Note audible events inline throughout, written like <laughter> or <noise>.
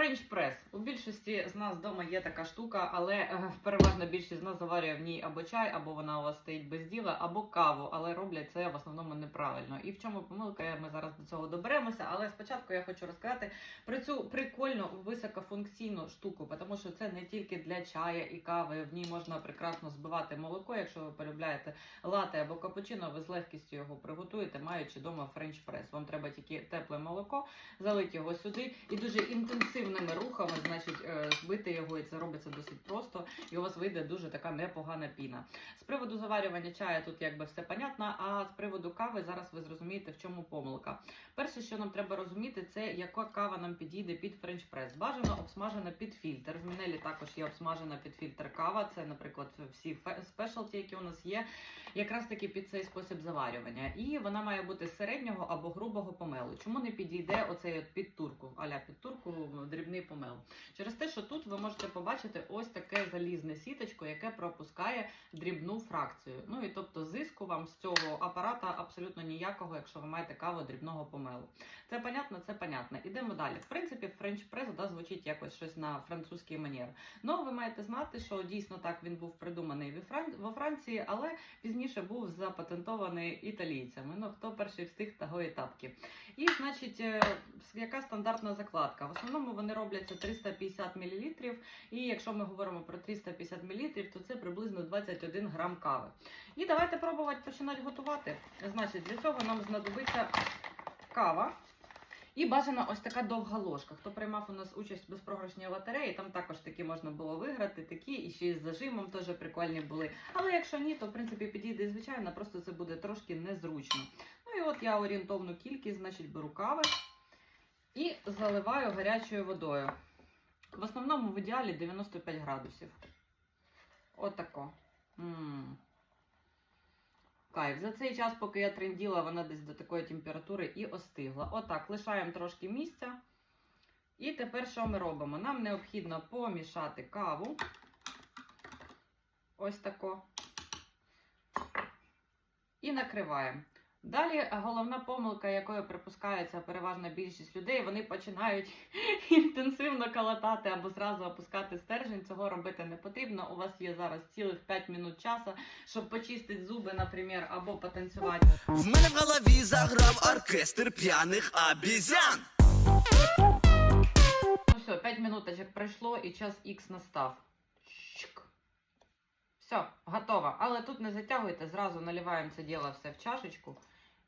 Френч прес. У більшості з нас вдома є така штука, але е, переважна більшість з нас заварює в ній або чай, або вона у вас стоїть без діла, або каву, але роблять це в основному неправильно. І в чому помилка? Ми зараз до цього доберемося. Але спочатку я хочу розказати про цю прикольну високофункційну штуку, тому що це не тільки для чая і кави. В ній можна прекрасно збивати молоко, якщо ви полюбляєте лате або капучино, ви з легкістю його приготуєте, маючи вдома френч прес. Вам треба тільки тепле молоко, залити його сюди і дуже інтенсивними рухами, значить, е, збити його, і це робиться досить просто, і у вас вийде дуже така непогана піна. З приводу заварювання чая тут якби все понятно, а з приводу кави зараз ви зрозумієте, в чому помилка. Перше, що нам треба розуміти, це яка кава нам підійде під френч прес. Бажано обсмажена під фільтр. В Мінелі також є обсмажена під фільтр кава. Це, наприклад, всі спешалті, які у нас є, якраз таки під цей спосіб заварювання. І вона має бути середнього або грубого помелу. Чому не підійде оцей от під турку, аля під турку дрібний помел? Через те, що тут ви можете побачити ось таке залізне сіточко, яке пропускає дрібну фракцію. Ну і тобто зиску вам з цього апарата абсолютно ніякого, якщо ви маєте каву дрібного помелу. Це понятно, це понятно. Ідемо далі. В принципі, френч прес да, звучить якось щось на французький манер. Ну, ви маєте знати, що дійсно так він був придуманий во Франції, але пізніше був запатентований італійцями. Ну, хто перший встиг, того і тапки. І, значить, е, яка стандартна закладка? В основному вони робляться 350 мл, і якщо ми говоримо про 350 мл, то це приблизно 21 грам кави. І давайте пробувати починати готувати. Значить, для цього нам знадобиться кава. І бажана ось така довга ложка. Хто приймав у нас участь в безпрограшній лотереї, там також такі можна було виграти, такі і ще з зажимом теж прикольні були. Але якщо ні, то в принципі підійде звичайно, просто це буде трошки незручно. Ну і от я орієнтовну кількість, значить, беру кави і заливаю гарячою водою. В основному в ідеалі 95 градусів. Отако. Кайф. За цей час, поки я тренділа, вона десь до такої температури і остигла. Отак, лишаємо трошки місця. І тепер що ми робимо? Нам необхідно помішати каву. Ось тако. І накриваємо. Далі е, головна помилка, якою припускається переважна більшість людей, вони починають <laughs> інтенсивно калатати або зразу опускати стержень. Цього робити не потрібно. У вас є зараз цілих 5 минут часу, щоб почистити зуби, наприклад, або потанцювати. В мене в голові заграв оркестр п'яних обізян. Ну все, 5 минуточок пройшло і час Х настав. Все, готово. Але тут не затягуйте, зразу наливаємо це діло все в чашечку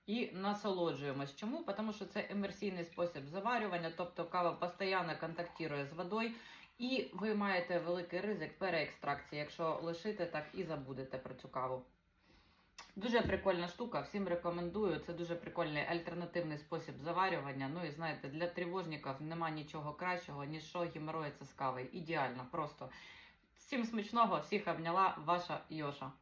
і насолоджуємось. Чому? Тому що це емерсійний спосіб заварювання, тобто кава постійно контактує з водою, і ви маєте великий ризик переекстракції, якщо лишите так і забудете про цю каву. Дуже прикольна штука, всім рекомендую. Це дуже прикольний альтернативний спосіб заварювання. Ну і знаєте, для тривожників нема нічого кращого, ніж що геморроїться з кавою. Ідеально, просто. Всім смачного, всіх обняла, ваша Йоша.